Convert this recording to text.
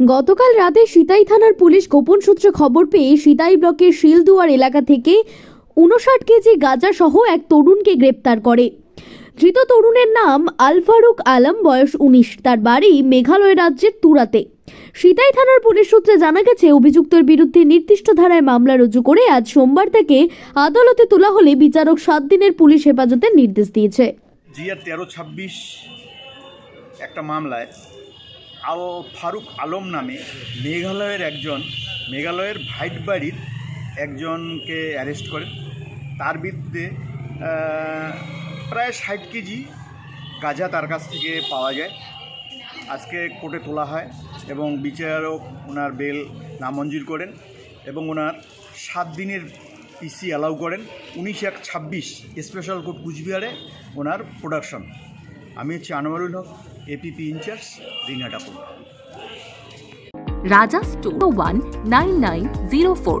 গতকাল রাতে সিতাই থানার পুলিশ গোপন সূত্রে খবর পেয়ে সিতাই ব্লকের শিলদুয়ার এলাকা থেকে উনষাট কেজি গাঁজা সহ এক তরুণকে গ্রেপ্তার করে। ধৃত তরুণের নাম আলফারুক আলম, বয়স উনিশ। তার বাড়ি মেঘালয় রাজ্যের তুরাতে। সিতাই থানার পুলিশ সূত্রে জানা গেছে, অভিযুক্তের বিরুদ্ধে নির্দিষ্ট ধারায় মামলা রুজু করে আজ সোমবার তাকে আদালতে তোলা হলে বিচারক সাত দিনের পুলিশ হেফাজতের নির্দেশ দিয়েছে। তেরো ছাব্বিশ একটা মামলায় আল ফারুক আলম নামে মেঘালয়ের একজন, মেঘালয়ের ভাইট বাড়ির একজনকে অ্যারেস্ট করেন। তার বিরুদ্ধে প্রায় ষাট কেজি গাঁজা তার কাছ থেকে পাওয়া যায়। আজকে কোর্টে তোলা হয় এবং বিচারক ওনার বেল নামঞ্জুর করেন এবং ওনার সাত দিনের পিসি অ্যালাউ করেন। উনিশ এক ছাব্বিশ স্পেশাল কোর্ট কুচবিহারে ওনার প্রোডাকশন আমি হচ্ছে আনোয়ারুল হক। এপিপি ইনচার্জ রিনা ডাকুন Raja store one nine nine zero four